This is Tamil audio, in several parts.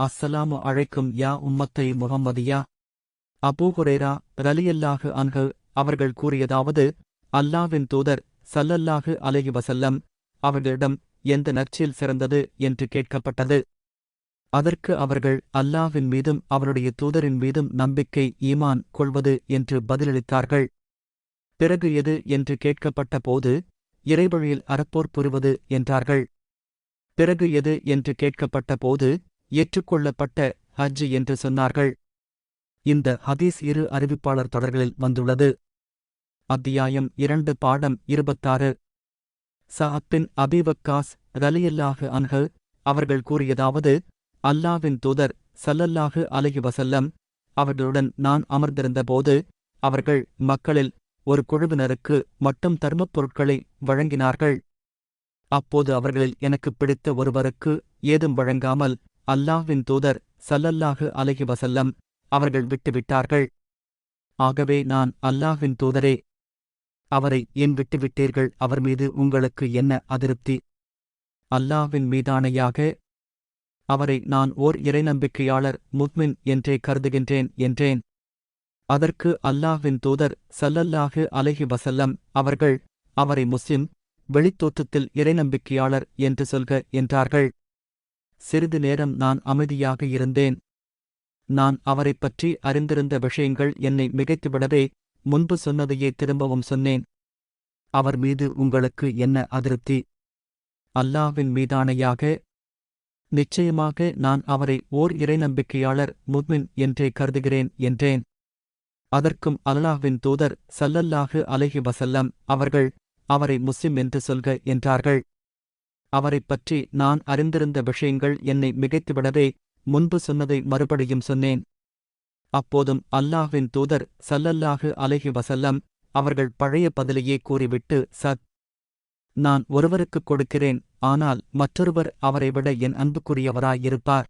அஸ்ஸலாமு அழைக்கும் யா உம்மத்தை முகம்மதியா அபூஹுரேரா ரலியல்லாஹு அன்ஹு அவர்கள் கூறியதாவது அல்லாவின் தூதர் சல்லல்லாஹு அலையு வசல்லம் அவர்களிடம் எந்த நற்செயல் சிறந்தது என்று கேட்கப்பட்டது. அதற்கு அவர்கள் அல்லாவின் மீதும் அவருடைய தூதரின் மீதும் நம்பிக்கை ஈமான் கொள்வது என்று பதிலளித்தார்கள். பிறகு எது என்று கேட்கப்பட்ட போது இறைவழியில் அறப்போர் புரிவது என்றார்கள். பிறகு எது என்று கேட்கப்பட்ட போது ஏற்றுக்கொள்ளப்பட்ட ஹஜ் என்று சொன்னார்கள். இந்த ஹதீஸ் இரு அறிவிப்பாளர் தொடர்களில் வந்துள்ளது. அத்தியாயம் இரண்டு பாடம் இருபத்தாறு. சஅத்தின் அபிவக்காஸ் ரலியல்லாஹு அன்ஹு அவர்கள் கூறியதாவது அல்லாவின் தூதர் சல்லல்லாஹு அலைஹி வசல்லம் அவர்களுடன் நான் அமர்ந்திருந்தபோது அவர்கள் மக்களில் ஒரு குழுவினருக்கு மட்டும் தர்மப் பொருட்களை வழங்கினார்கள். அப்போது அவர்களில் எனக்குப் பிடித்த ஒருவருக்கு ஏதும் வழங்காமல் அல்லாஹ்வின் தூதர் சல்லல்லாஹு அலஹி வசல்லம் அவர்கள் விட்டுவிட்டார்கள். ஆகவே நான் அல்லாஹ்வின் தூதரே அவரை ஏன் விட்டுவிட்டீர்கள்? அவர் மீது உங்களுக்கு என்ன அதிருப்தி? அல்லாஹ்வின் மீதானையாக அவரை நான் ஓர் இறைநம்பிக்கையாளர் முத்மின் என்றே கருதுகின்றேன் என்றேன். அதற்கு அல்லாஹ்வின் தூதர் சல்லல்லாஹு அலஹி வசல்லம் அவர்கள் அவரை முஸ்லிம் வெளித்தோற்றத்தில் இறைநம்பிக்கையாளர் என்று சொல்க என்றார்கள். சிறிது நேரம் நான் அமைதியாக இருந்தேன். நான் அவரைப் பற்றி அறிந்திருந்த விஷயங்கள் என்னை மிகைத்துவிடவே முன்பு சொன்னதையே திரும்பவும் சொன்னேன். அவர் மீது உங்களுக்கு என்ன அதிருப்தி? அல்லாவின் மீதானையாக? நிச்சயமாக நான் அவரை ஓர் இறைநம்பிக்கையாளர் முத்மின் என்றே கருதுகிறேன் என்றேன். அதற்கும் அல்லாஹ்வின் தூதர் சல்லல்லாஹு அலஹி வசல்லம் அவர்கள் அவரை முஸ்லிம் என்று சொல்க என்றார்கள். அவரைப் பற்றி நான் அறிந்திருந்த விஷயங்கள் என்னை மிகைத்துவிடவே முன்பு சொன்னதை மறுபடியும் சொன்னேன். அப்போதும் அல்லாஹ்வின் தூதர் சல்லல்லாஹு அலஹி வசல்லம் அவர்கள் பழைய பதிலையே கூறிவிட்டு சத் நான் ஒருவருக்குக் கொடுக்கிறேன் ஆனால் மற்றொருவர் அவரை விட என் அன்புக்குரியவராயிருப்பார்.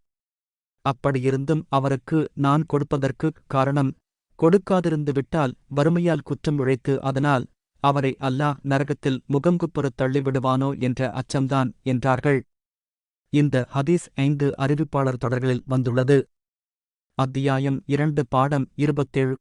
அப்படியிருந்தும் அவருக்கு நான் கொடுப்பதற்குக் காரணம் கொடுக்காதிருந்து விட்டால் வறுமையால் குற்றம் உழைத்து அதனால் அவரை அல்லாஹ் நரகத்தில் முகங்குப்புறத் தள்ளிவிடுவானோ என்ற அச்சம்தான் என்றார்கள். இந்த ஹதீஸ் ஐந்து அறிவிப்பாளர் தொடர்களில் வந்துள்ளது. அத்தியாயம் இரண்டு பாடம் இருபத்தேழு